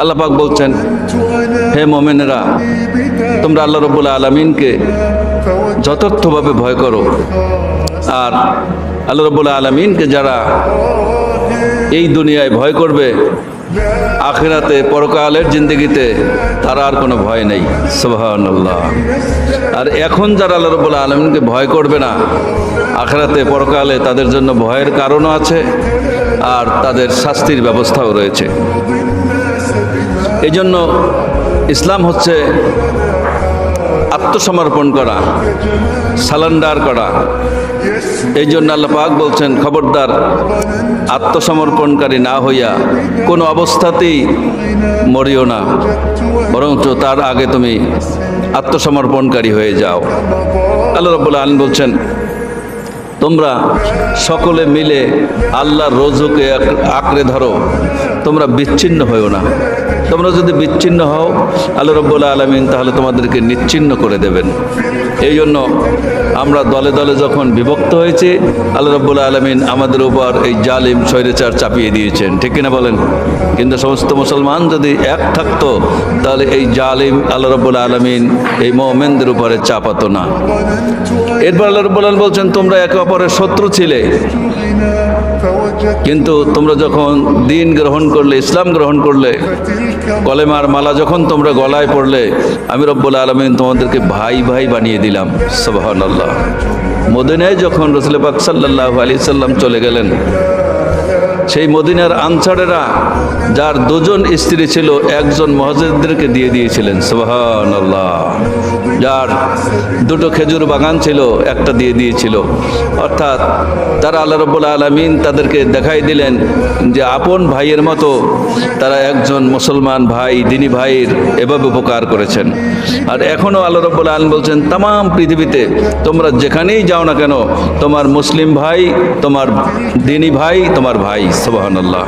আল্লাহ পাক বলছেন, হে মোমেনেরা, তোমরা আল্লাহ রব্বুল আলমিনকে যথার্থভাবে ভয় করো। আর আল্লাহ রব্বুল আলমিনকে যারা এই দুনিয়ায় ভয় করবে, আখেরাতে, পরকালের জিন্দগিতে তারা আর কোনো ভয় নেই। সুবহানাল্লাহ। আর এখন যারা আল্লাহ রব্বুল আলমিনকে ভয় করবে না, আখেরাতে, পরকালে তাদের জন্য ভয়ের কারণও আছে, আর তাদের শাস্তির ব্যবস্থাও রয়েছে। এই জন্য ইসলাম হচ্ছে আত্মসমর্পণ করা, সালান্ডার করা। এই জন্য আল্লাহ পাক বলছেন, খবরদার, আত্মসমর্পণকারী না হইয়া কোনো অবস্থাতেই মরিও না, বরঞ্চ তার আগে তুমি আত্মসমর্পণকারী হয়ে যাও। আল্লাহ রব্বুল আলম বলছেন, তোমরা সকলে মিলে আল্লাহর রোজুকে আঁকড়ে ধরো, তোমরা বিচ্ছিন্ন হয়েও না। তোমরা যদি বিচ্ছিন্ন হও, আল্লাহ রব্বুল্লা আলমিন তাহলে তোমাদেরকে নিচ্ছিন্ন করে দেবেন। এই জন্য আমরা দলে দলে যখন বিভক্ত হয়েছি, আল্লাহ রব্বুল্লা আলমিন আমাদের উপর এই জালিম স্বৈরাচার চাপিয়ে দিয়েছেন। ঠিক কিনা বলেন? কিন্তু সমস্ত মুসলমান যদি এক থাকতো, তাহলে এই জালিম আল্লাহ রব্বুল্লা আলমিন এই মোমেনদের উপরে চাপাতো না। এরপর আল্লাহ রব্বুল আলম বলছেন, তোমরা একে অপরের শত্রু ছিলে। কিন্তু তোমরা যখন দিন গ্রহণ করলে, ইসলাম গ্রহণ করলে কলেমার মালা যখন তোমরা গলায় পড়লে, আমি রব্বুল আলমিন তোমাদেরকে ভাই ভাই বানিয়ে দিলাম সবহান মদিনায় যখন রসুল পাক সাল্লাহ আলি সাল্লাম চলে গেলেন, সেই মদিনার আনসারেরা যার দুজন স্ত্রী ছিল, একজন মহাজিদদেরকে দিয়ে দিয়েছিলেন সুবহান আল্লাহ যার দুটো খেজুর বাগান ছিল, একটা দিয়ে দিয়েছিল। অর্থাৎ তারা আল্লাহ রব্বুল আলমিন তাদেরকে দেখাই দিলেন যে আপন ভাইয়ের মতো তারা একজন মুসলমান ভাই, দিনী ভাইয়ের এভাবে উপকার করেছেন। আর এখনও আল্লাহ রব্বুল আলম বলছেন তাম পৃথিবীতে তোমরা যেখানেই যাও না কেন, তোমার মুসলিম ভাই, তোমার দিনী ভাই, তোমার ভাই। সুবহানাল্লাহ।